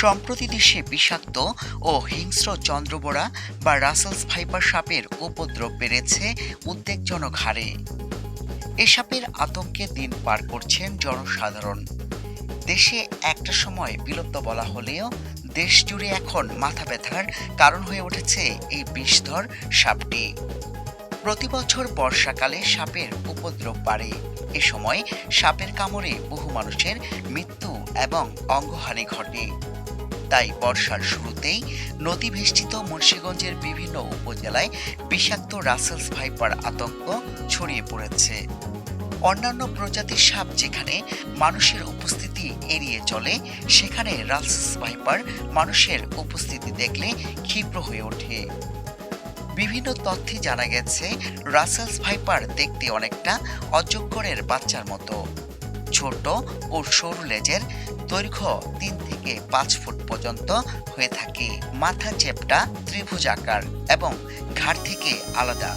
সম্প্রতি দেশে বিষাক্ত ও হিংস্র চন্দ্রবোড়া বা রাসেলস ভাইপার সাপের উপদ্রব বেড়েছে, উদ্বেগজনক হারে। এ সাপের আতঙ্কে দিন পার করছেন জনসাধারণ। দেশে একটা সময় বিলুপ্ত বলা হলেও দেশ জুড়ে এখন মাথা ব্যথার কারণ হয়ে উঠেছে এই বিষধর সাপটি। প্রতি বছর বর্ষাকালে সাপের উপদ্রব বাড়ে। এ সময় সাপের কামড়ে বহু মানুষের মৃত্যু এবং অঙ্গহানি ঘটে। তাই বর্ষার শুরুতেই নদী বেষ্টিত মুন্সীগঞ্জের বিভিন্ন উপজেলায় বিষাক্ত রাসেলস ভাইপার আতঙ্ক ছড়িয়ে পড়েছে। অন্যান্য প্রজাতির সাপ যেখানে মানুষের উপস্থিতি এড়িয়ে চলে, সেখানে রাসেলস ভাইপার মানুষের উপস্থিতি দেখলে ক্ষিপ্র হয়ে ওঠে। বিভিন্ন তথ্যে জানা গেছে, রাসেলস ভাইপার দেখতে অনেকটা অজগরের বাচ্চার মতো। ছোট ও সরু লেজের দৈর্ঘ্য তিন থেকে পাঁচ ফুট পর্যন্ত হয়ে থাকে। মাথা চেপটা ত্রিভুজ আকার এবং ঘাড় থেকে আলাদা।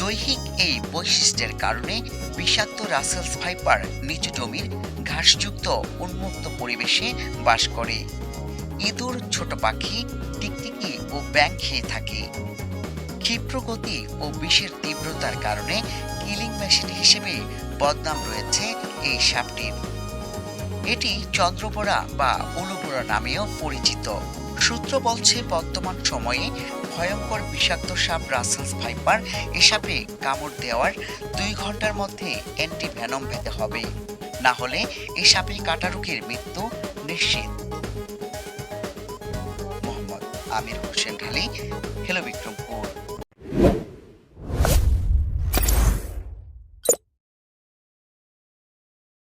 দৈহিক এই বৈশিষ্ট্যের কারণে বিষাক্ত রাসেলস ভাইপার নিচু জমির ঘাসযুক্ত উন্মুক্ত পরিবেশে বাস করে। ইঁদুর, ছোট পাখি, টিকটিকি ও ব্যাং খেয়ে থাকে। ক্ষিপ্র গতি ও বিষের তীব্রতার কারণে কিলিং মেশিন হিসেবে বদনাম রয়েছে এই সাপটির এটি চন্দ্রপোড়া বা উলুপোড়া নামেও পরিচিত। সূত্র বলছে, বর্তমান সময়ে ভয়ঙ্কর বিষাক্ত সাপ রাসেলস ভাইপার এ সাপে কামড় দেওয়ার দুই ঘণ্টার মধ্যে অ্যান্টি ভ্যানম পেতে হবে। না হলে এই সাপে কাটা মৃত্যু নিশ্চিত। মোহাম্মদ আমির হোসেন ঢালি হ্যালো বিক্রমপুর।